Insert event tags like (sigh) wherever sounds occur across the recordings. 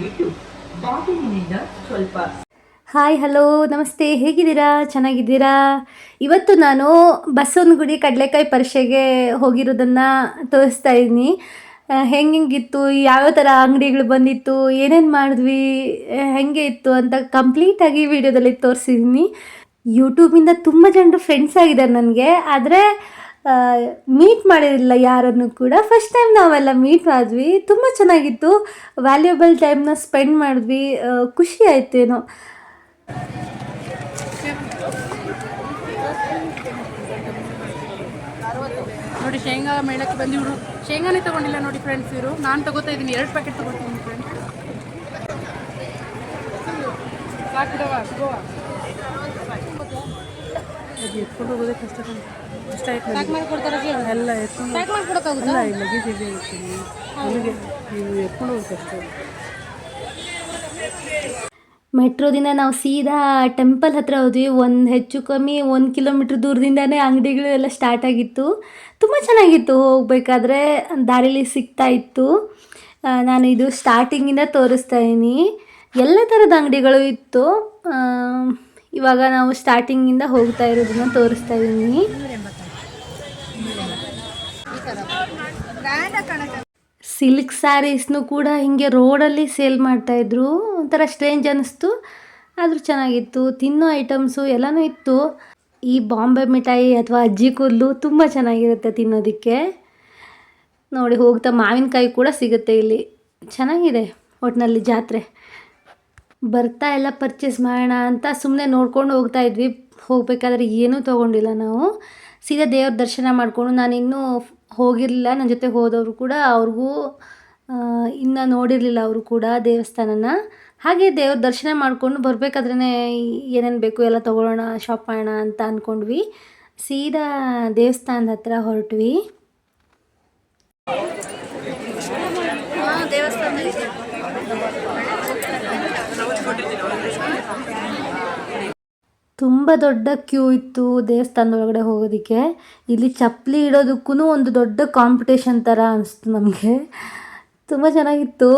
ದಯವಿಟ್ಟು ಬಾಗಿಲಿನಿಂದ ಸ್ವಲ್ಪ. ಹಾಯ್, ಹಲೋ, ನಮಸ್ತೆ. ಹೇಗಿದ್ದೀರಾ? ಚೆನ್ನಾಗಿದ್ದೀರಾ? ಇವತ್ತು ನಾನು ಬಸವನಗುಡಿ ಕಡಲೆಕಾಯಿ ಪರಿಷೆಗೆ ಹೋಗಿರೋದನ್ನು ತೋರಿಸ್ತಾ ಇದ್ದೀನಿ. ಹೆಂಗೆ ಹೆಂಗಿತ್ತು? ಯಾವ್ಯಾವ ಥರ ಅಂಗಡಿಗಳು ಬಂದಿತ್ತು? ಏನೇನು ಮಾಡಿದ್ವಿ? ಹೆಂಗೆ ಇತ್ತು ಅಂತ ಕಂಪ್ಲೀಟಾಗಿ ವಿಡಿಯೋದಲ್ಲಿ ತೋರಿಸಿದ್ದೀನಿ. ಯೂಟ್ಯೂಬಿಂದ ತುಂಬ ಜನರು ಫ್ರೆಂಡ್ಸ್ ಆಗಿದ್ದಾರೆ ನನಗೆ. ಆದರೆ ಮೀಟ್ ಮಾಡಿರಲಿಲ್ಲ ಯಾರನ್ನು ಕೂಡ. ಫಸ್ಟ್ ಟೈಮ್ ನಾವೆಲ್ಲ ಮೀಟ್ ಆದ್ವಿ ತುಂಬ ಚೆನ್ನಾಗಿತ್ತು. ವ್ಯಾಲ್ಯೂಬಲ್ ಟೈಮ್ನ ಸ್ಪೆಂಡ್ ಮಾಡಿದ್ವಿ. ಖುಷಿ ಆಯ್ತೇನೋ ನೋಡಿ, ಶೇಂಗಾ ಮೇಳಕ್ಕೆ ಬಂದು ಇವರು ಶೇಂಗಾನೇ ತಗೊಂಡಿಲ್ಲ ನೋಡಿ ಫ್ರೆಂಡ್ಸ್ ಇವರು. ನಾನು ತಗೋತಾ ಇದ್ದೀನಿ. ಎರಡು ಪ್ಯಾಕೆಟ್ ತಗೋತೀನಿ ಫ್ರೆಂಡ್ಸ್ ಸಾಕಿಡವಾ ಎತ್ಕೊಂಡು ಹೋಗೋದೇ ಕಷ್ಟ ಎಲ್ಲ ಎತ್ಕೊಂಡು ಲಗೇಜ್ ಇದೆ ಇರ್ತೀನಿ ನನಗೆ ನೀವು ಎತ್ಕೊಂಡು ಮೆಟ್ರೋದಿಂದ ನಾವು ಸೀದಾ ಟೆಂಪಲ್ ಹತ್ರ ಹೋದ್ವಿ. ಒಂದು ಹೆಚ್ಚು ಕಮ್ಮಿ ಒಂದು ಕಿಲೋಮೀಟ್ರ್ ದೂರದಿಂದನೇ ಅಂಗಡಿಗಳು ಎಲ್ಲ ಸ್ಟಾರ್ಟ್ ಆಗಿತ್ತು. ತುಂಬ ಚೆನ್ನಾಗಿತ್ತು ಹೋಗ್ಬೇಕಾದ್ರೆ. ದಾರಿಲಿ ಸಿಗ್ತಾ ಇತ್ತು. ನಾನು ಇದು ಸ್ಟಾರ್ಟಿಂಗಿಂದ ತೋರಿಸ್ತಾ ಇದ್ದೀನಿ ಎಲ್ಲ ಥರದ ಅಂಗಡಿಗಳು ಇತ್ತು. ಇವಾಗ ನಾವು ಸ್ಟಾರ್ಟಿಂಗಿಂದ ಹೋಗ್ತಾ ಇರೋದನ್ನ ತೋರಿಸ್ತಾ ಇದ್ದೀನಿ ಸಿಲ್ಕ್ ಸ್ಯಾರೀಸ್ನು ಕೂಡ ಹಿಂಗೆ ರೋಡಲ್ಲಿ ಸೇಲ್ ಮಾಡ್ತಾಯಿದ್ರು. ಒಂಥರ ಸ್ಟ್ರೇಂಜ್ ಅನ್ನಿಸ್ತು ಆದರೂ ಚೆನ್ನಾಗಿತ್ತು. ತಿನ್ನೋ ಐಟಮ್ಸು ಎಲ್ಲನೂ ಇತ್ತು. ಈ ಬಾಂಬೆ ಮಿಠಾಯಿ ಅಥವಾ ಅಜ್ಜಿ ಕೂದಲು ತುಂಬ ಚೆನ್ನಾಗಿರುತ್ತೆ ತಿನ್ನೋದಕ್ಕೆ. ನೋಡಿ, ಹೋಗ್ತಾ ಮಾವಿನಕಾಯಿ ಕೂಡ ಸಿಗುತ್ತೆ ಇಲ್ಲಿ. ಚೆನ್ನಾಗಿದೆ ಒಟ್ಟಿನಲ್ಲಿ ಜಾತ್ರೆ. ಬರ್ತಾ ಎಲ್ಲ ಪರ್ಚೇಸ್ ಮಾಡೋಣ ಅಂತ ಸುಮ್ಮನೆ ನೋಡ್ಕೊಂಡು ಹೋಗ್ತಾ ಇದ್ವಿ ಹೋಗಬೇಕಾದ್ರೆ ಏನೂ ತೊಗೊಂಡಿಲ್ಲ ನಾವು. ಸೀದಾ ದೇವ್ರ ದರ್ಶನ ಮಾಡಿಕೊಂಡು ನಾನು ಇನ್ನೂ ಹೋಗಿರಲಿಲ್ಲ. ನನ್ನ ಜೊತೆ ಹೋದವರು ಕೂಡ ಅವ್ರಿಗೂ ಇನ್ನು ನೋಡಿರಲಿಲ್ಲ ಅವರು ಕೂಡ ದೇವಸ್ಥಾನನ. ಹಾಗೆ ದೇವ್ರ ದರ್ಶನ ಮಾಡಿಕೊಂಡು ಬರಬೇಕಾದ್ರೇ ಏನೇನು ಬೇಕು ಎಲ್ಲ ತೊಗೊಳ್ಳೋಣ ಶಾಪ್ ಮಾಡೋಣ ಅಂತ ಅಂದ್ಕೊಂಡ್ವಿ ಸೀದಾ ದೇವಸ್ಥಾನದ ಹತ್ರ ಹೊರಟ್ವಿ. ದೊಡ್ಡ ಕ್ಯೂ ಇತ್ತು ದೇವಸ್ಥಾನದ ಒಳಗಡೆ ಹೋಗೋದಕ್ಕೆ. ಇಲ್ಲಿ ಚಪ್ಪಲಿ ಇಡೋದಕ್ಕೂ ಒಂದು ದೊಡ್ಡ ಕಾಂಪಿಟೇಷನ್ ಥರ ಅನಿಸ್ತು ನಮಗೆ. ತುಂಬ ಚೆನ್ನಾಗಿತ್ತು.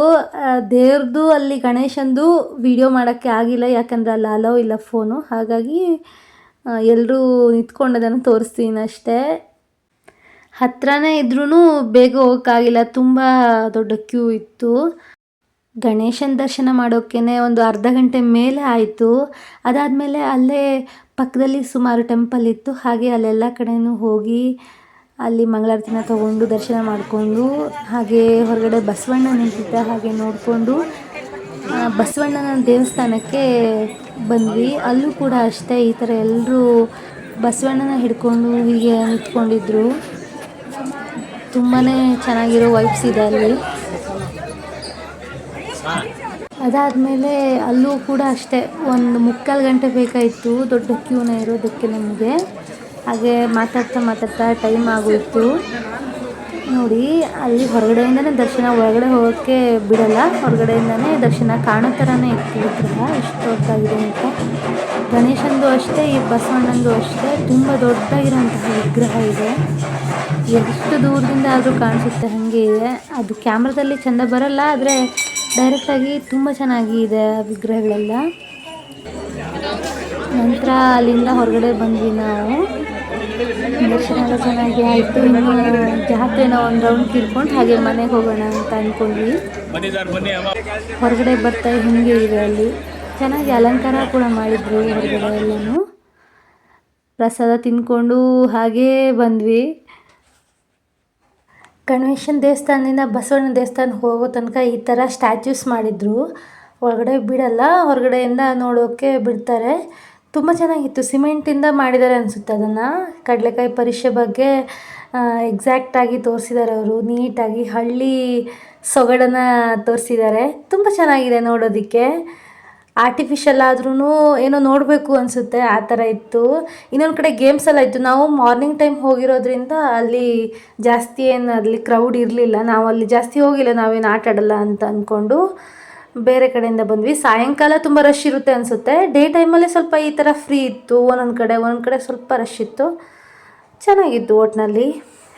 ದೇವ್ರದ್ದು ಅಲ್ಲಿ ಗಣೇಶಂದು ವಿಡಿಯೋ ಮಾಡೋಕ್ಕೆ ಆಗಿಲ್ಲ, ಯಾಕಂದರೆ ಅಲ್ಲಿ ಅಲೋ ಇಲ್ಲ ಫೋನು ಹಾಗಾಗಿ ಎಲ್ಲರೂ ನಿಂತ್ಕೊಂಡದನ್ನು ತೋರಿಸ್ತೀನಿ ಅಷ್ಟೇ. ಹತ್ರನೇ ಇದ್ರೂ ಬೇಗ ಹೋಗೋಕ್ಕಾಗಿಲ್ಲ, ತುಂಬ ದೊಡ್ಡ ಕ್ಯೂ ಇತ್ತು. ಗಣೇಶನ ದರ್ಶನ ಮಾಡೋಕ್ಕೇ ಒಂದು ಅರ್ಧ ಗಂಟೆ ಮೇಲೆ ಆಯಿತು. ಅದಾದಮೇಲೆ ಅಲ್ಲೇ ಪಕ್ಕದಲ್ಲಿ ಸುಮಾರು ಟೆಂಪಲ್ ಇತ್ತು. ಹಾಗೆ ಅಲ್ಲೆಲ್ಲ ಕಡೆಯೂ ಹೋಗಿ ಅಲ್ಲಿ ಮಂಗಳಾರತಿನ ತಗೊಂಡು ದರ್ಶನ ಮಾಡಿಕೊಂಡು, ಹಾಗೆ ಹೊರಗಡೆ ಬಸವಣ್ಣ ನಿಂತಿದ್ದ ಹಾಗೆ ನೋಡಿಕೊಂಡು ಬಸವಣ್ಣನ ದೇವಸ್ಥಾನಕ್ಕೆ ಬಂದ್ವಿ. ಅಲ್ಲೂ ಕೂಡ ಅಷ್ಟೇ, ಈ ಥರ ಎಲ್ಲರೂ ಬಸವಣ್ಣನ ಹಿಡ್ಕೊಂಡು ಹೀಗೆ ನಿಂತ್ಕೊಂಡಿದ್ರು. ತುಂಬಾ ಚೆನ್ನಾಗಿರೋ ವೈಬ್ಸ್ ಇದೆ ಅಲ್ಲಿ. ಅದಾದಮೇಲೆ ಅಲ್ಲೂ ಕೂಡ ಅಷ್ಟೇ, ಒಂದು ಮುಕ್ಕಾಲು ಗಂಟೆ ಬೇಕಾಯಿತು, ದೊಡ್ಡ ಕ್ಯೂನ ಇರೋದಕ್ಕೆ ನಮಗೆ. ಹಾಗೆ ಮಾತಾಡ್ತಾ ಮಾತಾಡ್ತಾ ಟೈಮ್ ಆಗೋಯಿತು. ನೋಡಿ, ಅಲ್ಲಿ ಹೊರಗಡೆಯಿಂದನೇ ದರ್ಶನ ಒಳಗಡೆ ಹೋಗೋಕ್ಕೆ ಬಿಡಲ್ಲ. ಹೊರಗಡೆಯಿಂದನೇ ದರ್ಶನ ಕಾಣೋ ಥರನೇ ಇತ್ತು ವಿಗ್ರಹ ಎಷ್ಟು ದೊಡ್ಡದಾಗಿದೆ ಅಂತ. ಗಣೇಶಂದು ಅಷ್ಟೇ, ಈ ಬಸವಣ್ಣಂದು ಅಷ್ಟೇ, ತುಂಬ ದೊಡ್ಡದಾಗಿರೋಂತಹ ವಿಗ್ರಹ ಇದೆ. ಎಷ್ಟು ದೂರದಿಂದ ಆದರೂ ಕಾಣಿಸುತ್ತೆ, ಹಾಗೆ ಇದೆ. ಅದು ಕ್ಯಾಮ್ರಾದಲ್ಲಿ ಚೆಂದ ಬರಲ್ಲ, ಆದರೆ ಡೈರೆಕ್ಟಾಗಿ ತುಂಬ ಚೆನ್ನಾಗಿ ಇದೆ ಆ ವಿಗ್ರಹಗಳೆಲ್ಲ. ನಂತರ ಅಲ್ಲಿಂದ ಹೊರಗಡೆ ಬಂದ್ವಿ ನಾವು. ದರ್ಶನ ಎಲ್ಲ ಚೆನ್ನಾಗಿ ಆಯಿತು. ಜಾತ್ರೆನ ಒಂದು ರೌಂಡ್ ತಿರ್ಕೊಂಡು ಹಾಗೆ ಮನೆಗೆ ಹೋಗೋಣ ಅಂತ ಅಂದ್ಕೊಂಡ್ವಿ ಹೊರಗಡೆ ಬರ್ತಾ ಹಿಂಗೆ ಇದೆ ಅಲ್ಲಿ? ಚೆನ್ನಾಗಿ ಅಲಂಕಾರ ಕೂಡ ಮಾಡಿದ್ರು ಹೊರಗಡೆ ಎಲ್ಲನೂ. ಪ್ರಸಾದ ತಿಂದ್ಕೊಂಡು ಹಾಗೇ ಬಂದ್ವಿ. ಗಣೇಶನ ದೇವಸ್ಥಾನದಿಂದ ಬಸವಣ್ಣ ದೇವಸ್ಥಾನ ಹೋಗೋ ತನಕ ಈ ಥರ ಸ್ಟ್ಯಾಚ್ಯೂಸ್ ಮಾಡಿದರು. ಒಳಗಡೆ ಬಿಡಲ್ಲ, ಹೊರಗಡೆಯಿಂದ ನೋಡೋಕ್ಕೆ ಬಿಡ್ತಾರೆ. ತುಂಬ ಚೆನ್ನಾಗಿತ್ತು. ಸಿಮೆಂಟಿಂದ ಮಾಡಿದ್ದಾರೆ ಅನಿಸುತ್ತೆ ಅದನ್ನು. ಕಡಲೆಕಾಯಿ ಪರೀಕ್ಷೆ ಬಗ್ಗೆ ಎಕ್ಸಾಕ್ಟಾಗಿ ತೋರಿಸಿದ್ದಾರೆ ಅವರು. ನೀಟಾಗಿ ಹಳ್ಳಿ ಸೊಗಡನ್ನು ತೋರಿಸಿದ್ದಾರೆ. ತುಂಬ ಚೆನ್ನಾಗಿದೆ ನೋಡೋದಕ್ಕೆ. ಆರ್ಟಿಫಿಷಿಯಲ್ ಆದ್ರೂ ಏನೋ ನೋಡಬೇಕು ಅನಿಸುತ್ತೆ, ಆ ಥರ ಇತ್ತು. ಇನ್ನೊಂದು ಕಡೆ ಗೇಮ್ಸ್ ಎಲ್ಲ ಇತ್ತು. ನಾವು ಮಾರ್ನಿಂಗ್ ಟೈಮ್ ಹೋಗಿರೋದ್ರಿಂದ ಅಲ್ಲಿ ಜಾಸ್ತಿ ಏನು ಅಲ್ಲಿ ಕ್ರೌಡ್ ಇರಲಿಲ್ಲ. ನಾವು ಅಲ್ಲಿ ಜಾಸ್ತಿ ಹೋಗಿಲ್ಲ. ನಾವೇನು ಆಟ ಆಡಲ್ಲ ಅಂತ ಅಂದ್ಕೊಂಡು ಬೇರೆ ಕಡೆಯಿಂದ ಬಂದ್ವಿ. ಸಾಯಂಕಾಲ ತುಂಬ ರಶ್ ಇರುತ್ತೆ ಅನಿಸುತ್ತೆ. ಡೇ ಟೈಮಲ್ಲಿ ಸ್ವಲ್ಪ ಈ ಥರ ಫ್ರೀ ಇತ್ತು. ಒಂದೊಂದು ಕಡೆ ಒಂದೊಂದು ಕಡೆ ಸ್ವಲ್ಪ ರಶ್ ಇತ್ತು. ಚೆನ್ನಾಗಿತ್ತು ಒಟ್ಟಿನಲ್ಲಿ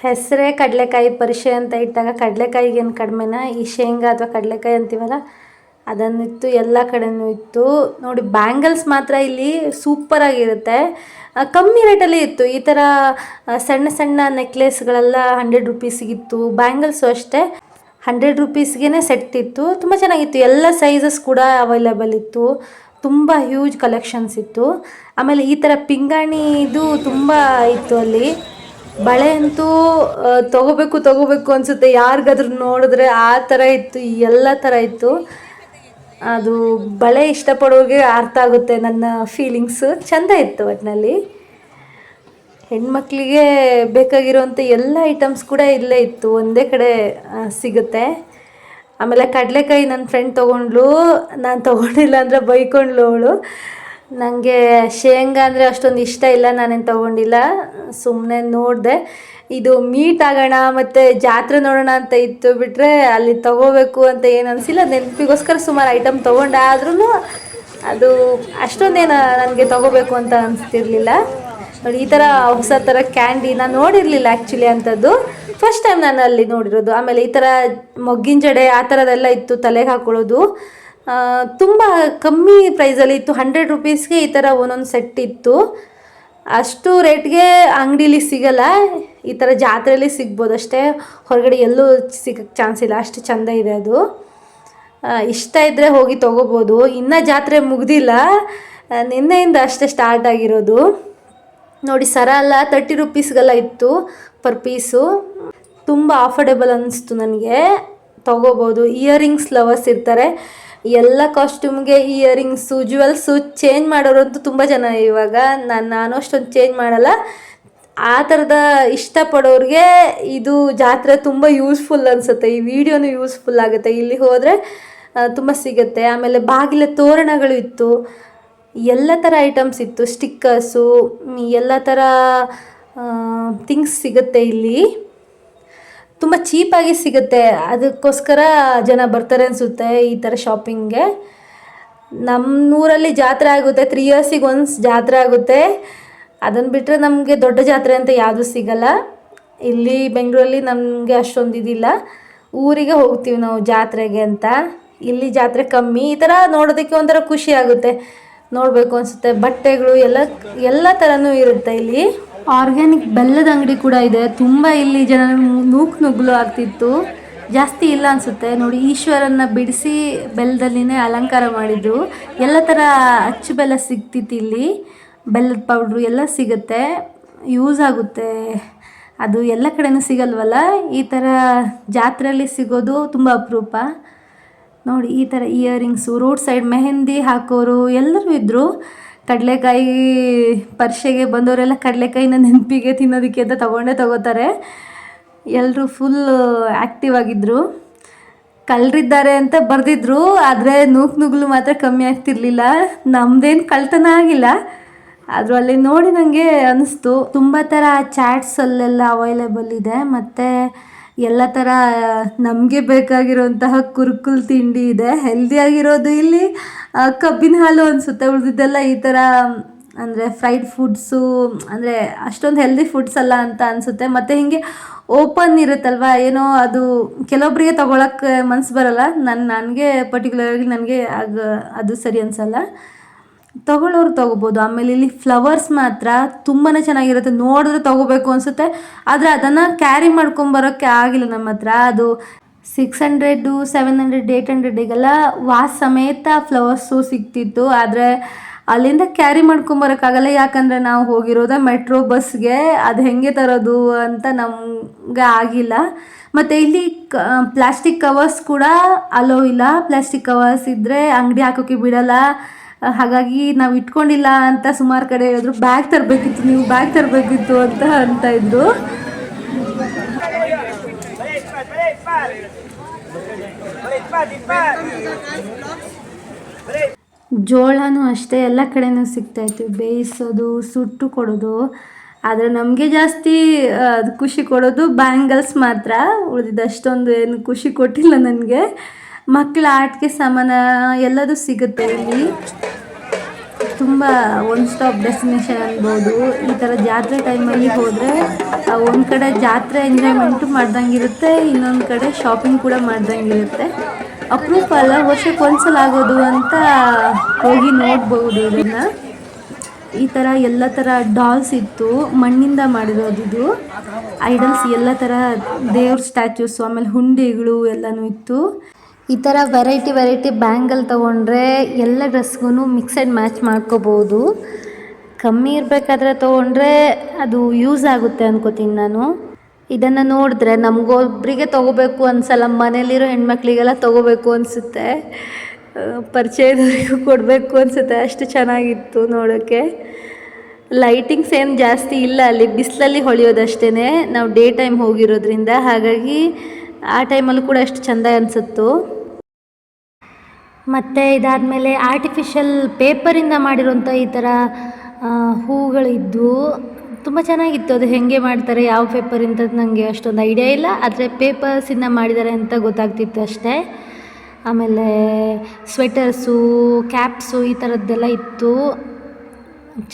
ಹೆಸರೇ ಕಡಲೆಕಾಯಿ ಪರಿಷೆ ಅಂತ ಇಟ್ಟಾಗ ಕಡಲೆಕಾಯಿಗೇನು ಕಡಿಮೆನಾ? ಈ ಶೇಂಗಾ ಅಥವಾ ಕಡಲೆಕಾಯಿ ಅಂತೀವಲ್ಲ? ಅದನ್ನಿತ್ತು, ಎಲ್ಲ ಕಡೆನೂ ಇತ್ತು. ನೋಡಿ ಬ್ಯಾಂಗಲ್ಸ್ ಮಾತ್ರ ಇಲ್ಲಿ ಸೂಪರಾಗಿರುತ್ತೆ ಕಮ್ಮಿ ರೇಟಲ್ಲಿ ಇತ್ತು. ಈ ಥರ ಸಣ್ಣ ಸಣ್ಣ ನೆಕ್ಲೆಸ್ಗಳೆಲ್ಲ ಹಂಡ್ರೆಡ್ ರುಪೀಸಿಗಿತ್ತು ಬ್ಯಾಂಗಲ್ಸು ಅಷ್ಟೇ. ಹಂಡ್ರೆಡ್ ರುಪೀಸ್ಗೆ ಸೆಟ್ ಇತ್ತು. ತುಂಬ ಚೆನ್ನಾಗಿತ್ತು. ಎಲ್ಲ ಸೈಜಸ್ ಕೂಡ ಅವೈಲೇಬಲ್ ಇತ್ತು. ತುಂಬ ಹ್ಯೂಜ್ ಕಲೆಕ್ಷನ್ಸ್ ಇತ್ತು. ಆಮೇಲೆ ಈ ಥರ ಪಿಂಗಾಣಿ ಇದು ತುಂಬ ಇತ್ತು ಅಲ್ಲಿ. ಬಳೆ ಅಂತೂ ತಗೋಬೇಕು ತಗೋಬೇಕು ಅನಿಸುತ್ತೆ. ಯಾರಿಗಾದ್ರೂ ನೋಡಿದ್ರೆ ಆ ಥರ ಇತ್ತು ಎಲ್ಲ ಥರ ಇತ್ತು. ಅದು ಬಳೆ ಇಷ್ಟಪಡೋರಿಗೆ ಅರ್ಥ ಆಗುತ್ತೆ ನನ್ನ ಫೀಲಿಂಗ್ಸು ಚೆಂದ ಇತ್ತು ಒಟ್ಟಿನಲ್ಲಿ ಹೆಣ್ಮಕ್ಳಿಗೆ ಬೇಕಾಗಿರುವಂಥ ಎಲ್ಲ ಐಟಮ್ಸ್ ಕೂಡ ಇಲ್ಲೇ ಇತ್ತು. ಒಂದೇ ಕಡೆ ಸಿಗುತ್ತೆ. ಆಮೇಲೆ ಕಡಲೆಕಾಯಿ ನನ್ನ ಫ್ರೆಂಡ್ ತೊಗೊಂಡ್ಲು ನಾನು ತೊಗೊಂಡಿಲ್ಲ ಅಂದರೆ ಬೈಕೊಂಡ್ಲು ಅವಳು. ನನಗೆ ಶೇಂಗಾ ಅಂದರೆ ಅಷ್ಟೊಂದು ಇಷ್ಟ ಇಲ್ಲ, ನಾನೇನು ತೊಗೊಂಡಿಲ್ಲ. ಸುಮ್ಮನೆ ನೋಡಿದೆ. ಇದು ಮೀಟ್ ಆಗೋಣ ಮತ್ತು ಜಾತ್ರೆ ನೋಡೋಣ ಅಂತ ಇತ್ತು ಬಿಟ್ಟರೆ ಅಲ್ಲಿ ತೊಗೋಬೇಕು ಅಂತ ಏನು ಅನಿಸಿಲ್ಲ. ನೆನಪಿಗೋಸ್ಕರ ಸುಮಾರು ಐಟಮ್ ತೊಗೊಂಡೆ. ಆದ್ರೂ ಅದು ಅಷ್ಟೊಂದೇನು ನನಗೆ ತೊಗೋಬೇಕು ಅಂತ ಅನಿಸ್ತಿರ್ಲಿಲ್ಲ. ನೋಡಿ, ಈ ಥರ ಹೊಸ ಥರ ಕ್ಯಾಂಡಿ ನಾನು ನೋಡಿರಲಿಲ್ಲ ಆ್ಯಕ್ಚುಲಿ ಅಂಥದ್ದು. ಫಸ್ಟ್ ಟೈಮ್ ನಾನು ಅಲ್ಲಿ ನೋಡಿರೋದು. ಆಮೇಲೆ ಈ ಥರ ಮೊಗ್ಗಿನ ಜಡೆ ಆ ಥರದ್ದೆಲ್ಲ ಇತ್ತು ತಲೆಗೆ ಹಾಕೊಳ್ಳೋದು. ತುಂಬ ಕಮ್ಮಿ ಪ್ರೈಸಲ್ಲಿ ಇತ್ತು. ಹಂಡ್ರೆಡ್ ರುಪೀಸ್ಗೆ ಈ ಥರ ಒಂದೊಂದು ಸೆಟ್ ಇತ್ತು. ಅಷ್ಟು ರೇಟ್ಗೆ ಅಂಗಡೀಲಿ ಸಿಗಲ್ಲ. ಈ ಥರ ಜಾತ್ರೆಯಲ್ಲಿ ಸಿಗ್ಬೋದು ಅಷ್ಟೇ. ಹೊರಗಡೆ ಎಲ್ಲೂ ಸಿಗಕ್ಕೆ ಚಾನ್ಸ್ ಇಲ್ಲ. ಅಷ್ಟು ಚೆಂದ ಇದೆ ಅದು. ಇಷ್ಟ ಇದ್ದರೆ ಹೋಗಿ ತೊಗೋಬೋದು. ಇನ್ನೂ ಜಾತ್ರೆ ಮುಗ್ದಿಲ್ಲ. ನಿನ್ನೆಯಿಂದ ಅಷ್ಟೇ ಸ್ಟಾರ್ಟ್ ಆಗಿರೋದು. ನೋಡಿ ಸರ ಅಲ್ಲ ತರ್ಟಿ ರುಪೀಸ್ಗೆಲ್ಲ ಇತ್ತು ಪರ್ ಪೀಸು ತುಂಬ ಆಫರ್ಡೇಬಲ್ ಅನ್ನಿಸ್ತು ನನಗೆ. ತೊಗೋಬೋದು. ಇಯರಿಂಗ್ಸ್ ಲವರ್ಸ್ ಇರ್ತಾರೆ. ಎಲ್ಲ ಕಾಸ್ಟ್ಯೂಮ್ಗೆ ಇಯರಿಂಗ್ಸು ಜುವೆಲ್ಸು ಚೇಂಜ್ ಮಾಡೋರಂತೂ ತುಂಬ ಜನ ಇವಾಗ. ನಾನು ನಾನು ಅಷ್ಟೊಂದು ಚೇಂಜ್ ಮಾಡಲ್ಲ. ಆ ಥರದ ಇಷ್ಟಪಡೋರಿಗೆ ಇದು ಜಾತ್ರೆ ತುಂಬ ಯೂಸ್ಫುಲ್ ಅನಿಸುತ್ತೆ. ಈ ವಿಡಿಯೋನು ಯೂಸ್ಫುಲ್ ಆಗುತ್ತೆ. ಇಲ್ಲಿ ಹೋದರೆ ತುಂಬ ಸಿಗುತ್ತೆ. ಆಮೇಲೆ ಬಾಗಿಲ ತೋರಣಗಳು ಇತ್ತು. ಎಲ್ಲ ಥರ ಐಟಮ್ಸ್ ಇತ್ತು. ಸ್ಟಿಕ್ಕರ್ಸು, ಎಲ್ಲ ಥರ ಥಿಂಗ್ಸ್ ಸಿಗುತ್ತೆ ಇಲ್ಲಿ. ತುಂಬ ಚೀಪಾಗಿ ಸಿಗುತ್ತೆ. ಅದಕ್ಕೋಸ್ಕರ ಜನ ಬರ್ತಾರೆ ಅನಿಸುತ್ತೆ ಈ ಥರ ಶಾಪಿಂಗ್ಗೆ ನಮ್ಮೂರಲ್ಲಿ ಜಾತ್ರೆ ಆಗುತ್ತೆ ತ್ರೀ ಇಯರ್ಸಿಗೆ ಒನ್ಸ್ ಜಾತ್ರೆ ಆಗುತ್ತೆ. ಅದನ್ನು ಬಿಟ್ಟರೆ ನಮಗೆ ದೊಡ್ಡ ಜಾತ್ರೆ ಅಂತ ಯಾವುದೂ ಸಿಗಲ್ಲ. ಇಲ್ಲಿ ಬೆಂಗಳೂರಲ್ಲಿ ನಮಗೆ ಅಷ್ಟೊಂದು ಇದಿಲ್ಲ. ಊರಿಗೆ ಹೋಗ್ತೀವಿ ನಾವು ಜಾತ್ರೆಗೆ ಅಂತ. ಇಲ್ಲಿ ಜಾತ್ರೆ ಕಮ್ಮಿ, ಈ ಥರ ನೋಡೋದಕ್ಕೆ ಒಂಥರ ಖುಷಿ ಆಗುತ್ತೆ. ನೋಡಬೇಕು ಅನಿಸುತ್ತೆ. ಬಟ್ಟೆಗಳು ಎಲ್ಲ ಎಲ್ಲ ಥರನೂ ಇರುತ್ತೆ ಇಲ್ಲಿ. ಆರ್ಗ್ಯಾನಿಕ್ ಬೆಲ್ಲದ ಅಂಗಡಿ ಕೂಡ ಇದೆ. ತುಂಬ ಇಲ್ಲಿ ಜನ ನೂಕು ನುಗ್ಗಲು ಆಗ್ತಿತ್ತು. ಜಾಸ್ತಿ ಇಲ್ಲ ಅನಿಸುತ್ತೆ. ನೋಡಿ, ಈಶ್ವರನ್ನ ಬಿಡಿಸಿ ಬೆಲ್ಲದಲ್ಲಿನೇ ಅಲಂಕಾರ ಮಾಡಿದ್ರು. ಎಲ್ಲ ಥರ ಅಚ್ಚು ಬೆಲ್ಲ ಸಿಗ್ತಿತ್ತು ಇಲ್ಲಿ. ಬೆಲ್ಲದ ಪೌಡ್ರು ಎಲ್ಲ ಸಿಗುತ್ತೆ. ಯೂಸ್ ಆಗುತ್ತೆ. ಅದು ಎಲ್ಲ ಕಡೆನೂ ಸಿಗಲ್ವಲ್ಲ? ಈ ಥರ ಜಾತ್ರೆಯಲ್ಲಿ ಸಿಗೋದು ತುಂಬ ಅಪರೂಪ. ನೋಡಿ, ಈ ಥರ ಇಯರಿಂಗ್ಸು ರೋಡ್ ಸೈಡ್ ಮೆಹಂದಿ ಹಾಕೋರು ಎಲ್ಲರೂ ಇದ್ದರು ಕಡಲೆಕಾಯಿ ಪರಿಷೆಗೆ ಬಂದವರೆಲ್ಲ ಕಡಲೆಕಾಯಿನ ನೆನಪಿಗೆ ತಿನ್ನೋದಕ್ಕೆ ಅಂತ ತಗೊಂಡೇ ತಗೋತಾರೆ. ಎಲ್ಲರೂ ಫುಲ್ ಆ್ಯಕ್ಟಿವ್ ಆಗಿದ್ದರು ಕಳ್ಳರಿದ್ದಾರೆ ಅಂತ ಬರೆದಿದ್ರು, ಆದರೆ ನೂಕ್ ನುಗ್ಲು ಮಾತ್ರ ಕಮ್ಮಿ ಆಗ್ತಿರ್ಲಿಲ್ಲ. ನಮ್ಮದೇನು ಕಳ್ತನ ಆಗಿಲ್ಲ. ಆದರೂ ಅಲ್ಲಿ ನೋಡಿ ನನಗೆ ಅನ್ನಿಸ್ತು ತುಂಬ ಥರ ಚಾಟ್ಸಲ್ಲೆಲ್ಲ ಅವೈಲೇಬಲ್ ಇದೆ. ಮತ್ತು ಎಲ್ಲ ಥರ ನಮಗೆ ಬೇಕಾಗಿರುವಂತಹ ಕುರುಕುಲ್ ತಿಂಡಿ ಇದೆ. ಹೆಲ್ದಿಯಾಗಿರೋದು ಇಲ್ಲಿ ಕಬ್ಬಿನ ಹಾಲು ಅನಿಸುತ್ತೆ. ಉಳಿದಿದ್ದೆಲ್ಲ ಈ ಥರ ಅಂದರೆ ಫ್ರೈಡ್ ಫುಡ್ಸು ಅಂದರೆ ಅಷ್ಟೊಂದು ಹೆಲ್ದಿ ಫುಡ್ಸ್ ಅಲ್ಲ ಅಂತ ಅನಿಸುತ್ತೆ. ಮತ್ತು ಹೀಗೆ ಓಪನ್ ಇರುತ್ತಲ್ವ, ಏನೋ ಅದು ಕೆಲವೊಬ್ಬರಿಗೆ ತೊಗೊಳಕ್ಕೆ ಮನ್ಸು ಬರಲ್ಲ. ನನ್ನ ನನಗೆ ಪರ್ಟಿಕ್ಯುಲರಾಗಿ ನನಗೆ ಆಗ ಅದು ಸರಿ ಅನಿಸಲ್ಲ. ತಗೊಳ್ಳೋರು ತಗೋಬೋದು. ಆಮೇಲೆ ಇಲ್ಲಿ ಫ್ಲವರ್ಸ್ ಮಾತ್ರ ತುಂಬಾ ಚೆನ್ನಾಗಿರುತ್ತೆ. ನೋಡಿದ್ರೆ ತಗೋಬೇಕು ಅನಿಸುತ್ತೆ. ಆದರೆ ಅದನ್ನು ಕ್ಯಾರಿ ಮಾಡ್ಕೊಂಬರೋಕ್ಕೆ ಆಗಿಲ್ಲ ನಮ್ಮ ಹತ್ರ. ಅದು six hundred seven hundred eight ಹಂಡ್ರೆಡಿಗೆಲ್ಲ vase ಸಮೇತ ಫ್ಲವರ್ಸು ಸಿಗ್ತಿತ್ತು. ಆದರೆ ಅಲ್ಲಿಂದ ಕ್ಯಾರಿ ಮಾಡ್ಕೊಂಬರೋಕ್ಕಾಗಲ್ಲ. ಯಾಕಂದರೆ ನಾವು ಹೋಗಿರೋದೇ ಮೆಟ್ರೋ ಬಸ್ಗೆ ಅದು ಹೆಂಗೆ ತರೋದು ಅಂತ ನಮಗೆ ಆಗಿಲ್ಲ. ಮತ್ತು ಇಲ್ಲಿ ಕ ಪ್ಲಾಸ್ಟಿಕ್ ಕವರ್ಸ್ ಕೂಡ ಅಲೋ ಇಲ್ಲ. ಪ್ಲಾಸ್ಟಿಕ್ ಕವರ್ಸ್ ಇದ್ದರೆ ಅಂಗಡಿ ಹಾಕೋಕ್ಕೆ ಬಿಡಲ್ಲ. ಹಾಗಾಗಿ ನಾವು ಇಟ್ಕೊಂಡಿಲ್ಲ ಅಂತ ಸುಮಾರು ಕಡೆ ಹೇಳಿದ್ರು, ಬ್ಯಾಗ್ ತರಬೇಕಿತ್ತು, ನೀವು ಬ್ಯಾಗ್ ತರಬೇಕಿತ್ತು ಅಂತ ಅಂತ ಇದ್ರು. ಜೋಳನೂ ಅಷ್ಟೇ, ಎಲ್ಲ ಕಡೆನೂ ಸಿಗ್ತಾಯಿತ್ತು ಬೇಯಿಸೋದು, ಸುಟ್ಟು ಕೊಡೋದು, ಆದರೆ ನಮಗೆ ಜಾಸ್ತಿ ಖುಷಿ ಕೊಡೋದು ಬ್ಯಾಂಗಲ್ಸ್ ಮಾತ್ರ. ಉಳಿದಿದ್ದು ಅಷ್ಟೊಂದು ಏನು ಖುಷಿ ಕೊಟ್ಟಿಲ್ಲ ನನಗೆ. ಮಕ್ಕಳ ಆಟಿಕೆ ಸಾಮಾನ ಎಲ್ಲದೂ ಸಿಗುತ್ತೆ ಇಲ್ಲಿ. ತುಂಬ ಒನ್ ಸ್ಟಾಪ್ ಡೆಸ್ಟಿನೇಷನ್ ಅನ್ಬೋದು. ಈ ಥರ ಜಾತ್ರೆ ಟೈಮಲ್ಲಿ ಹೋದರೆ ಒಂದು ಕಡೆ ಜಾತ್ರೆ ಎಂಜಾಯ್ಮೆಂಟು ಮಾಡ್ದಂಗಿರುತ್ತೆ, ಇನ್ನೊಂದು ಕಡೆ ಶಾಪಿಂಗ್ ಕೂಡ ಮಾಡ್ದಂಗಿರುತ್ತೆ. ಅಪರೂಪ ಅಲ್ಲ, ವರ್ಷಕ್ಕೆ ಒಂದ್ಸಲ ಆಗೋದು ಅಂತ ಹೋಗಿ ನೋಡ್ಬೋದು ಇದನ್ನು. ಈ ಥರ ಎಲ್ಲ ಥರ ಡಾಲ್ಸ್ ಇತ್ತು, ಮಣ್ಣಿಂದ ಮಾಡಿರೋದು ಇದು. ಐಡಲ್ಸ್ ಎಲ್ಲ ಥರ ದೇವ್ರ ಸ್ಟ್ಯಾಚ್ಯೂಸು ಆಮೇಲೆ ಹುಂಡಿಗಳು ಎಲ್ಲನೂ ಇತ್ತು. ಈ ಥರ ವೆರೈಟಿ ವೆರೈಟಿ ಬ್ಯಾಂಗಲ್ ತೊಗೊಂಡ್ರೆ ಎಲ್ಲ ಡ್ರೆಸ್ಗೂ ಮಿಕ್ಸ್ ಆ್ಯಂಡ್ ಮ್ಯಾಚ್ ಮಾಡ್ಕೋಬೋದು. ಕಮ್ಮಿ ಇರಬೇಕಾದ್ರೆ ತೊಗೊಂಡ್ರೆ ಅದು ಯೂಸ್ ಆಗುತ್ತೆ ಅನ್ಕೋತೀನಿ ನಾನು. ಇದನ್ನು ನೋಡಿದ್ರೆ ನಮಗೊಬ್ರಿಗೆ ತೊಗೋಬೇಕು ಅನ್ಸಲ್ಲ, ಮನೇಲಿರೋ ಹೆಣ್ಮಕ್ಳಿಗೆಲ್ಲ ತೊಗೋಬೇಕು ಅನಿಸುತ್ತೆ. ಪರಿಚಯದವರಿಗೂ ಕೊಡಬೇಕು ಅನಿಸುತ್ತೆ, ಅಷ್ಟು ಚೆನ್ನಾಗಿತ್ತು ನೋಡೋಕ್ಕೆ ಲೈಟಿಂಗ್ಸ್ ಏನು ಜಾಸ್ತಿ ಇಲ್ಲ ಅಲ್ಲಿ, ಬಿಸಿಲಲ್ಲಿ ಹೊಳೆಯೋದಷ್ಟೇ ನಾವು ಡೇ ಟೈಮ್ ಹೋಗಿರೋದ್ರಿಂದ ಹಾಗಾಗಿ ಆ ಟೈಮಲ್ಲೂ ಕೂಡ ಅಷ್ಟು ಚೆಂದ ಅನಿಸುತ್ತು. ಮತ್ತು ಇದಾದಮೇಲೆ ಆರ್ಟಿಫಿಷಿಯಲ್ ಪೇಪರಿಂದ ಮಾಡಿರುವಂಥ ಈ ಥರ ಹೂಗಳಿದ್ದು ತುಂಬ ಚೆನ್ನಾಗಿತ್ತು. ಅದು ಹೇಗೆ ಮಾಡ್ತಾರೆ, ಯಾವ ಪೇಪರಿಂದ ನನಗೆ ಅಷ್ಟೊಂದು ಐಡಿಯಾ ಇಲ್ಲ. ಆದರೆ ಪೇಪರ್ಸಿಂದ ಮಾಡಿದ್ದಾರೆ ಅಂತ ಗೊತ್ತಾಗ್ತಿತ್ತು ಅಷ್ಟೇ. ಆಮೇಲೆ ಸ್ವೆಟರ್ಸು ಕ್ಯಾಪ್ಸು ಈ ಥರದ್ದೆಲ್ಲ ಇತ್ತು.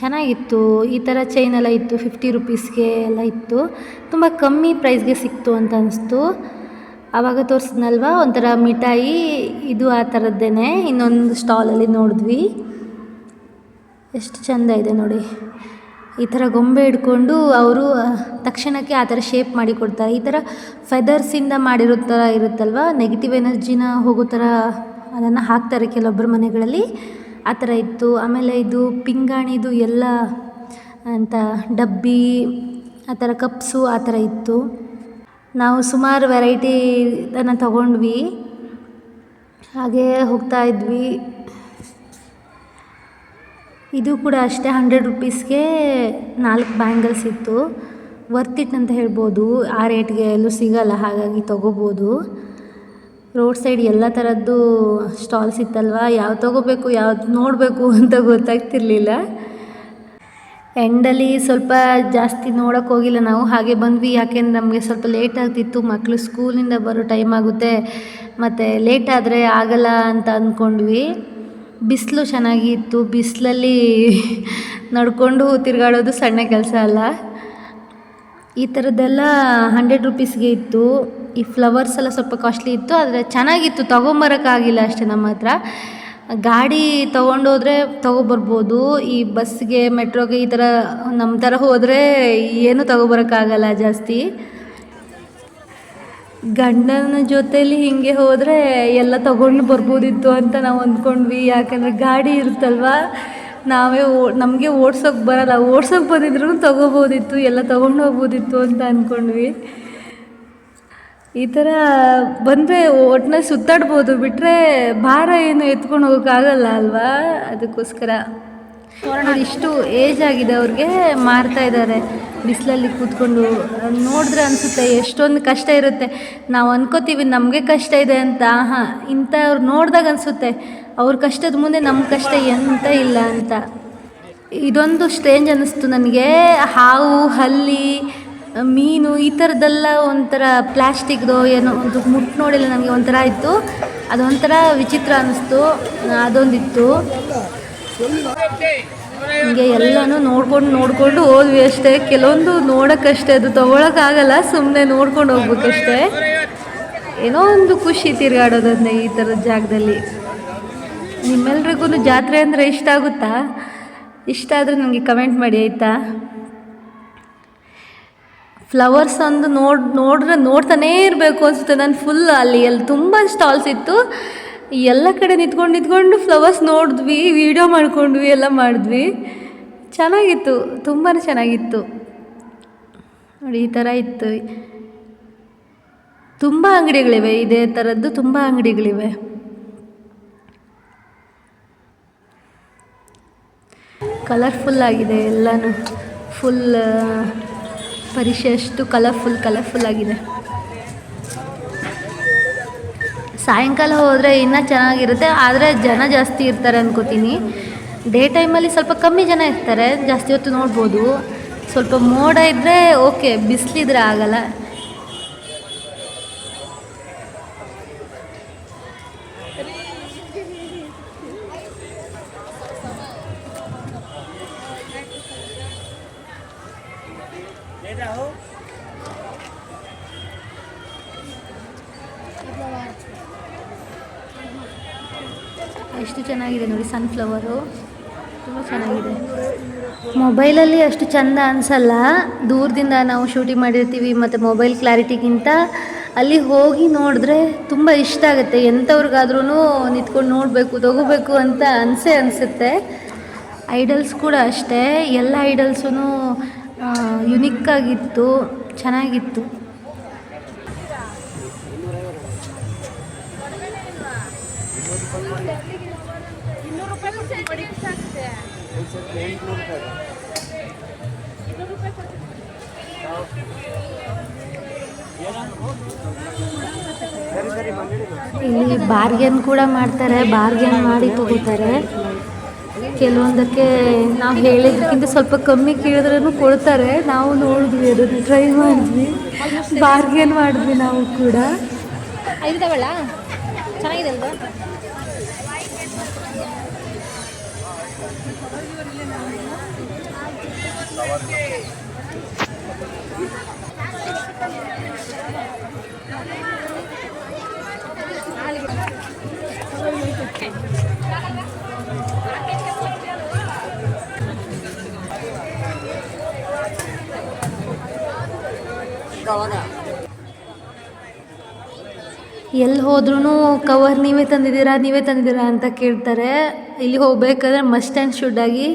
ಚೆನ್ನಾಗಿತ್ತು. ಈ ಥರ ಚೈನ್ ಎಲ್ಲ ಇತ್ತು ಫಿಫ್ಟಿ ರುಪೀಸ್ಗೆ ಎಲ್ಲ ಇತ್ತು. ತುಂಬ ಕಮ್ಮಿ ಪ್ರೈಸ್ಗೆ ಸಿಕ್ತು ಅಂತ ಅನಿಸ್ತು. ಆವಾಗ ತೋರಿಸಿದ್ನಲ್ವ? ಒಂಥರ ಮಿಠಾಯಿ ಇದು ಆ ಥರದ್ದೇನೆ. ಇನ್ನೊಂದು ಸ್ಟಾಲಲ್ಲಿ ನೋಡಿದ್ವಿ. ಎಷ್ಟು ಚೆಂದ ಇದೆ ನೋಡಿ. ಈ ಥರ ಗೊಂಬೆ ಹಿಡ್ಕೊಂಡು ಅವರು ತಕ್ಷಣಕ್ಕೆ ಆ ಥರ ಶೇಪ್ ಮಾಡಿ ಕೊಡ್ತಾರೆ. ಈ ಥರ ಫೆದರ್ಸಿಂದ ಮಾಡಿರೋ ಥರ ಇರುತ್ತಲ್ವ? ನೆಗೆಟಿವ್ ಎನರ್ಜಿನ ಹೋಗೋ ಥರ ಅದನ್ನು ಹಾಕ್ತಾರೆ ಕೆಲವೊಬ್ಬರ ಮನೆಗಳಲ್ಲಿ. ಆ ಥರ ಇತ್ತು. ಆಮೇಲೆ ಇದು ಪಿಂಗಾಣಿದು ಎಲ್ಲ, ಅಂತ ಡಬ್ಬಿ, ಆ ಥರ ಕಪ್ಸು ಆ ಥರ ಇತ್ತು. ನಾವು ಸುಮಾರು ವೆರೈಟಿ ಇದನ್ನು ತಗೊಂಡ್ವಿ. ಹಾಗೇ ಹೋಗ್ತಾ ಇದ್ವಿ. ಇದು ಕೂಡ ಅಷ್ಟೇ ಹಂಡ್ರೆಡ್ ರುಪೀಸ್ಗೆ ನಾಲ್ಕು ಬ್ಯಾಂಗಲ್ಸ್ ಇತ್ತು. ವರ್ತ್ ಇಟ್ ಅಂತ ಹೇಳ್ಬೋದು. ಆ ರೇಟ್ಗೆ ಎಲ್ಲೂ ಸಿಗಲ್ಲ, ಹಾಗಾಗಿ ತೊಗೋಬೋದು. ರೋಡ್ ಸೈಡ್ ಎಲ್ಲ ಥರದ್ದು ಸ್ಟಾಲ್ಸ್ ಇತ್ತಲ್ವ? ಯಾವ್ದು ತೊಗೋಬೇಕು, ಯಾವ್ದು ನೋಡಬೇಕು ಅಂತ ಗೊತ್ತಾಗ್ತಿರ್ಲಿಲ್ಲ. ಎಂಡಲ್ಲಿ ಸ್ವಲ್ಪ ಜಾಸ್ತಿ ನೋಡೋಕೆ ಹೋಗಿಲ್ಲ ನಾವು. ಹಾಗೆ ಬಂದ್ವಿ. ಯಾಕೆಂದ್ರೆ ನಮಗೆ ಸ್ವಲ್ಪ ಲೇಟ್ ಆಗ್ತಿತ್ತು. ಮಕ್ಕಳು ಸ್ಕೂಲಿಂದ ಬರೋ ಟೈಮ್ ಆಗುತ್ತೆ. ಮತ್ತು ಲೇಟ್ ಆದರೆ ಆಗಲ್ಲ ಅಂತ ಅಂದ್ಕೊಂಡ್ವಿ ಬಿಸಿಲು ಚೆನ್ನಾಗಿತ್ತು. ಬಿಸಿಲಲ್ಲಿ (laughs) ನಡ್ಕೊಂಡು ತಿರುಗಾಡೋದು ಸಣ್ಣ ಕೆಲಸ ಅಲ್ಲ. ಈ ಥರದ್ದೆಲ್ಲ ಹಂಡ್ರೆಡ್ ರುಪೀಸ್ಗೆ ಇತ್ತು. ಈ ಫ್ಲವರ್ಸ್ ಎಲ್ಲ ಸ್ವಲ್ಪ ಕಾಸ್ಟ್ಲಿ ಇತ್ತು. ಆದರೆ ಚೆನ್ನಾಗಿತ್ತು. ತೊಗೊಂಬರೋಕ್ಕಾಗಿಲ್ಲ ಅಷ್ಟೇ ನಮ್ಮ ಹತ್ರ. ಗಾಡಿ ತೊಗೊಂಡೋದ್ರೆ ತೊಗೊಬರ್ಬೋದು, ಈ ಬಸ್ಗೆ, ಮೆಟ್ರೋಗೆ ಈ ಥರ ನಮ್ಮ ಥರ ಹೋದರೆ ಏನೂ ತೊಗೊಬರೋಕ್ಕಾಗಲ್ಲ ಜಾಸ್ತಿ. ಗಂಡನ ಜೊತೇಲಿ ಹೀಗೆ ಹೋದರೆ ಎಲ್ಲ ತಗೊಂಡು ಬರ್ಬೋದಿತ್ತು ಅಂತ ನಾವು ಅಂದ್ಕೊಂಡ್ವಿ. ಯಾಕಂದರೆ ಗಾಡಿ ಇರುತ್ತಲ್ವ, ನಾವೇ ಓ, ನಮಗೆ ಓಡ್ಸೋಕೆ ಬರಲ್ಲ. ಓಡ್ಸೋಕೆ ಬಂದಿದ್ರು ತಗೋಬೋದಿತ್ತು, ಎಲ್ಲ ತೊಗೊಂಡು ಹೋಗ್ಬೋದಿತ್ತು ಅಂತ ಅಂದ್ಕೊಂಡ್ವಿ. ಈ ಥರ ಬಂದರೆ ಒಟ್ಟಿನಲ್ಲಿ ಸುತ್ತಾಡ್ಬೋದು. ಬಿಟ್ಟರೆ ಭಾರ ಏನು ಎತ್ಕೊಂಡು ಹೋಗೋಕ್ಕಾಗಲ್ಲ ಅಲ್ವಾ? ಅದಕ್ಕೋಸ್ಕರ. ಇಷ್ಟು ಏಜ್ ಆಗಿದೆ ಅವ್ರಿಗೆ. ಮಾರ್ತಾ ಇದ್ದಾರೆ. ಬಿಸಿಲಲ್ಲಿ ಕೂತ್ಕೊಂಡು. ನೋಡಿದ್ರೆ ಅನಿಸುತ್ತೆ, ಎಷ್ಟೊಂದು ಕಷ್ಟ ಇರುತ್ತೆ. ನಾವು ಅನ್ಕೋತೀವಿ, ನಮಗೆ ಕಷ್ಟ ಇದೆ ಅಂತ. ಹಾಂ ಇಂಥವ್ರು ನೋಡಿದಾಗ ಅನಿಸುತ್ತೆ, ಅವ್ರ ಕಷ್ಟದ ಮುಂದೆ ನಮ್ಮ ಕಷ್ಟ ಎಂತ ಇಲ್ಲ ಅಂತ. ಇದೊಂದು ಸ್ಟ್ರೇಂಜ್ ಅನ್ನಿಸ್ತು ನನಗೆ. ಹಾವು, ಹಲ್ಲಿ ಮೀನು ಈ ಥರದ್ದೆಲ್ಲ ಒಂಥರ ಪ್ಲ್ಯಾಸ್ಟಿಕ್ದು ಏನೋ ಒಂದು ಮುಟ್ಟು ನೋಡಿಲ್ಲ ನನಗೆ ಒಂಥರ ಇತ್ತು ಅದೊಂಥರ ವಿಚಿತ್ರ ಅನ್ನಿಸ್ತು ಅದೊಂದಿತ್ತು. ಹಿಂಗೆ ಎಲ್ಲನೂ ನೋಡ್ಕೊಂಡು ನೋಡಿಕೊಂಡು ಹೋದ್ವಿ ಅಷ್ಟೇ. ಕೆಲವೊಂದು ನೋಡೋಕ್ಕಷ್ಟೇ, ಅದು ತೊಗೊಳಕ್ಕಾಗಲ್ಲ ಸುಮ್ಮನೆ ನೋಡ್ಕೊಂಡು ಹೋಗ್ಬೇಕಷ್ಟೇ. ಏನೋ ಒಂದು ಖುಷಿ ತಿರುಗಾಡೋದನ್ನೇ ಈ ಥರದ ಜಾಗದಲ್ಲಿ. ನಿಮ್ಮೆಲ್ರಿಗೂ ಜಾತ್ರೆ ಅಂದರೆ ಇಷ್ಟ ಆಗುತ್ತಾ? ಇಷ್ಟ ಆದರೆ ನನಗೆ ಕಮೆಂಟ್ ಮಾಡಿ, ಆಯಿತಾ? ಫ್ಲವರ್ಸ್ ಅಂದು ನೋಡ್, ನೋಡ್ರೆ ನೋಡ್ತಾನೇ ಇರಬೇಕು ಅನಿಸುತ್ತೆ. ನಾನು ಫುಲ್ ಅಲ್ಲಿ ಅಲ್ಲಿ ತುಂಬ ಸ್ಟಾಲ್ಸ್ ಇತ್ತು. ಎಲ್ಲ ಕಡೆ ನಿಂತ್ಕೊಂಡು ನಿಂತ್ಕೊಂಡು ಫ್ಲವರ್ಸ್ ನೋಡಿದ್ವಿ ವಿಡಿಯೋ ಮಾಡ್ಕೊಂಡ್ವಿ, ಎಲ್ಲ ಮಾಡಿದ್ವಿ. ಚೆನ್ನಾಗಿತ್ತು ತುಂಬಾ ಚೆನ್ನಾಗಿತ್ತು. ನೋಡಿ, ಈ ಥರ ಇತ್ತು. ತುಂಬ ಅಂಗಡಿಗಳಿವೆ, ಇದೇ ಥರದ್ದು ತುಂಬ ಅಂಗಡಿಗಳಿವೆ. ಕಲರ್ಫುಲ್ ಆಗಿದೆ, ಎಲ್ಲನೂ. ಫುಲ್ ಪರಿಷೆ ಅಷ್ಟು ಕಲರ್ಫುಲ್ ಕಲರ್ಫುಲ್ ಆಗಿದೆ. ಸಾಯಂಕಾಲ ಹೋದರೆ ಇನ್ನೂ ಚೆನ್ನಾಗಿರುತ್ತೆ, ಆದರೆ ಜನ ಜಾಸ್ತಿ ಇರ್ತಾರೆ ಅನ್ಕೋತೀನಿ. ಡೇ ಟೈಮಲ್ಲಿ ಸ್ವಲ್ಪ ಕಮ್ಮಿ ಜನ ಇರ್ತಾರೆ, ಜಾಸ್ತಿ ಹೊತ್ತು ನೋಡ್ಬೋದು. ಸ್ವಲ್ಪ ಮೋಡ ಇದ್ದರೆ ಓಕೆ ಬಿಸಿಲಿದ್ರೆ ಆಗಲ್ಲ ಎಷ್ಟು ಚೆನ್ನಾಗಿದೆ ನೋಡಿ ಸನ್ಫ್ಲವರು. ತುಂಬ ಚೆನ್ನಾಗಿದೆ. ಮೊಬೈಲಲ್ಲಿ ಅಷ್ಟು ಚಂದ ಅನಿಸಲ್ಲ. ದೂರದಿಂದ ನಾವು ಶೂಟಿಂಗ್ ಮಾಡಿರ್ತೀವಿ ಮತ್ತು ಮೊಬೈಲ್ ಕ್ಲಾರಿಟಿಗಿಂತ ಅಲ್ಲಿ ಹೋಗಿ ನೋಡಿದ್ರೆ ತುಂಬ ಇಷ್ಟ ಆಗುತ್ತೆ. ಎಂಥವ್ರಿಗಾದ್ರೂ ನಿಂತ್ಕೊಂಡು ನೋಡಬೇಕು, ತಗೋಬೇಕು ಅಂತ ಅನಿಸೇ ಅನಿಸುತ್ತೆ. ಐಡಲ್ಸ್ ಕೂಡ ಅಷ್ಟೇ. ಎಲ್ಲ ಐಡಲ್ಸೂ ಯುನಿಕ್ ಆಗಿತ್ತು, ಚೆನ್ನಾಗಿತ್ತು. ಇಲ್ಲಿ ಬಾರ್ಗೇನ್ ಕೂಡ ಮಾಡ್ತಾರೆ, ಬಾರ್ಗೇನ್ ಮಾಡಿ ತಗೋತಾರೆ. ಕೆಲವೊಂದಕ್ಕೆ ನಾವು ಹೇಳಿದ್ರಕ್ಕಿಂತ ಸ್ವಲ್ಪ ಕಮ್ಮಿ ಕೇಳಿದ್ರೂ ಕೊಡ್ತಾರೆ. ನಾವು ನೋಡಿದ್ವಿ ಅದನ್ನು ಟ್ರೈ ಮಾಡಿದ್ವಿ. ಬಾರ್ಗೇನ್ ಮಾಡಿದ್ವಿ ನಾವು ಕೂಡ. ಚೆನ್ನಾಗಿದೆ ಅಲ್ವಾ? ಎಲ್ಲಿ ಹೋದ್ರೂ ಕವರ್ ನೀವೇ ತಂದಿದ್ದೀರಾ ನೀವೇ ತಂದಿದ್ದೀರಾ ಅಂತ ಕೇಳ್ತಾರೆ. ಇಲ್ಲಿ ಹೋಗ್ಬೇಕಾದ್ರೆ ಮಸ್ಟ್ ಆ್ಯಂಡ್ ಶುಡ್ ಆಗಿ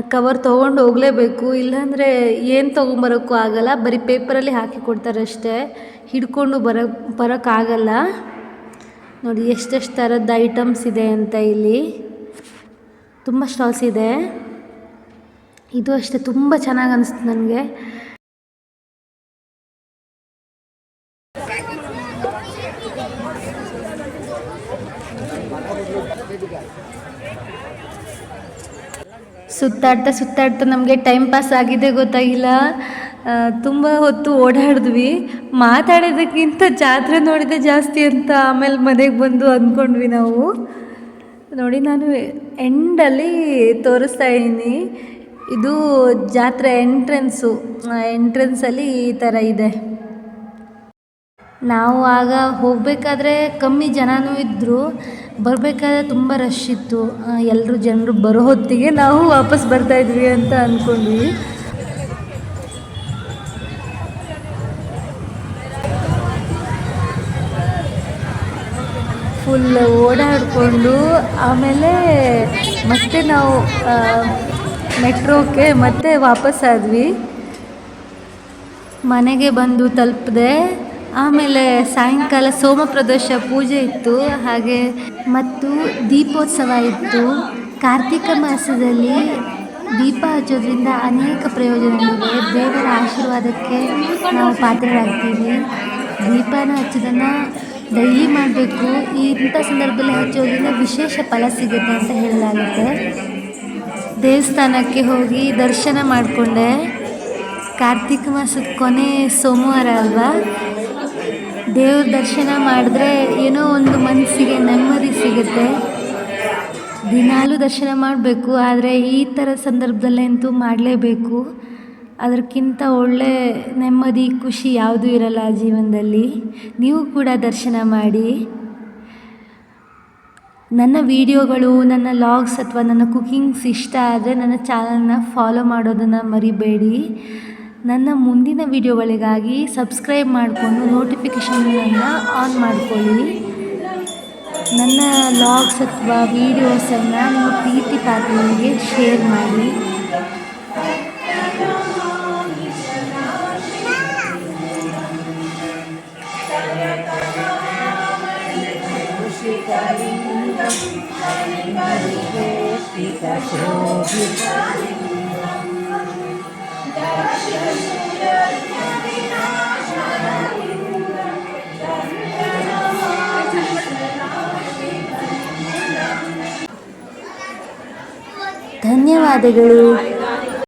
ಕವರ್ ತೊಗೊಂಡು ಹೋಗಲೇಬೇಕು. ಇಲ್ಲಾಂದರೆ ಏನು ತೊಗೊಂಬರೋಕ್ಕೂ ಆಗಲ್ಲ. ಬರೀ ಪೇಪರಲ್ಲಿ ಹಾಕಿ ಕೊಡ್ತಾರೆ ಅಷ್ಟೇ ಹಿಡ್ಕೊಂಡು ಬರೋ, ಬರೋಕ್ಕಾಗಲ್ಲ. ನೋಡಿ, ಎಷ್ಟೆಷ್ಟು ಥರದ ಐಟಮ್ಸ್ ಇದೆ ಅಂತ ಇಲ್ಲಿ. ತುಂಬ ಸ್ಟಾಲ್ಸ್ ಇದೆ. ಇದು ಅಷ್ಟೇ, ತುಂಬ ಚೆನ್ನಾಗಿ ಅನಿಸ್ತು ನನಗೆ. ಸುತ್ತಾಡ್ತಾ ಸುತ್ತಾಡ್ತಾ ನಮಗೆ ಟೈಮ್ ಪಾಸ್ ಆಗಿದೆ ಗೊತ್ತಾಗಿಲ್ಲ. ತುಂಬ ಹೊತ್ತು ಓಡಾಡಿದ್ವಿ. ಮಾತಾಡೋದಕ್ಕಿಂತ ಜಾತ್ರೆ ನೋಡಿದೆ ಜಾಸ್ತಿ ಅಂತ ಆಮೇಲೆ ಮನೆಗೆ ಬಂದು ಅಂದ್ಕೊಂಡ್ವಿ ನಾವು. ನೋಡಿ ನಾನು ಎಂಡಲ್ಲಿ ತೋರಿಸ್ತಾ ಇದ್ದೀನಿ. ಇದು ಜಾತ್ರೆ ಎಂಟ್ರೆನ್ಸು ಎಂಟ್ರೆನ್ಸಲ್ಲಿ ಈ ಥರ ಇದೆ. ನಾವು ಆಗ ಹೋಗಬೇಕಾದ್ರೆ ಕಮ್ಮಿ ಜನನೂ ಇದ್ದರು ಬರಬೇಕಾದ್ರೆ ತುಂಬ ರಶ್ ಇತ್ತು. ಎಲ್ಲರೂ ಜನರು ಬರೋ ಹೊತ್ತಿಗೆ ನಾವು ವಾಪಸ್ ಬರ್ತಾ ಇದ್ವಿ ಅಂತ ಅಂದ್ಕೊಂಡ್ವಿ ಫುಲ್ ಓಡಾಡಿಕೊಂಡು ಆಮೇಲೆ ಮತ್ತೆ ನಾವು ಮೆಟ್ರೋಕ್ಕೆ ಮತ್ತೆ ವಾಪಸ್ ಆದ್ವಿ. ಮನೆಗೆ ಬಂದು ತಲುಪಿದೆ. ಆಮೇಲೆ ಸಾಯಂಕಾಲ ಸೋಮಪ್ರದೋಷ ಪೂಜೆ ಇತ್ತು, ಹಾಗೆ ಮತ್ತು ದೀಪೋತ್ಸವ ಇತ್ತು. ಕಾರ್ತಿಕ ಮಾಸದಲ್ಲಿ ದೀಪ ಹಚ್ಚೋದ್ರಿಂದ ಅನೇಕ ಪ್ರಯೋಜನಗಳಿವೆ. ದೇವರ ಆಶೀರ್ವಾದಕ್ಕೆ ನಾವು ಪಾತ್ರರಾಗ್ತೀವಿ. ದೀಪನ ಹಚ್ಚೋದನ್ನು ಡೈಲಿ ಮಾಡಬೇಕು. ಇಂಥ ಸಂದರ್ಭದಲ್ಲಿ ಹಚ್ಚೋದ್ರಿಂದ ವಿಶೇಷ ಫಲ ಸಿಗುತ್ತೆ ಅಂತ ಹೇಳಲಾಗುತ್ತೆ. ದೇವಸ್ಥಾನಕ್ಕೆ ಹೋಗಿ ದರ್ಶನ ಮಾಡಿಕೊಂಡೆ. ಕಾರ್ತಿಕ ಮಾಸದ ಕೊನೆ ಸೋಮವಾರ ಅಲ್ವಾ? ದೇವ್ರ ದರ್ಶನ ಮಾಡಿದ್ರೆ ಏನೋ ಒಂದು ಮನಸ್ಸಿಗೆ ನೆಮ್ಮದಿ ಸಿಗುತ್ತೆ. ದಿನಾಲೂ ದರ್ಶನ ಮಾಡಬೇಕು, ಆದರೆ ಈ ಥರ ಸಂದರ್ಭದಲ್ಲಂತೂ ಮಾಡಲೇಬೇಕು. ಅದಕ್ಕಿಂತ ಒಳ್ಳೆ ನೆಮ್ಮದಿ, ಖುಷಿ ಯಾವುದೂ ಇರಲ್ಲ ಜೀವನದಲ್ಲಿ. ನೀವು ಕೂಡ ದರ್ಶನ ಮಾಡಿ. ನನ್ನ ವಿಡಿಯೋಗಳು, ನನ್ನ ಲಾಗ್ಸ್ ಅಥವಾ ನನ್ನ ಕುಕಿಂಗ್ಸ್ ಇಷ್ಟ ಆದರೆ ನನ್ನ ಚಾನಲ್ನ ಫಾಲೋ ಮಾಡೋದನ್ನು ಮರಿಬೇಡಿ. ನನ್ನ ಮುಂದಿನ ವಿಡಿಯೋಗಳಿಗಾಗಿ ಸಬ್ಸ್ಕ್ರೈಬ್ ಮಾಡಿಕೊಂಡು ನೋಟಿಫಿಕೇಷನ್ಗಳನ್ನು ಆನ್ ಮಾಡ್ಕೊಳ್ಳಿ. ನನ್ನ ಲಾಗ್ಸ್ ಅಥವಾ ವೀಡಿಯೋಸನ್ನು ನಿಮ್ಮ ಪ್ರೀತಿ ಪಾತ್ರರಿಗೆ ಶೇರ್ ಮಾಡಿ. ಧನ್ಯವಾದಗಳು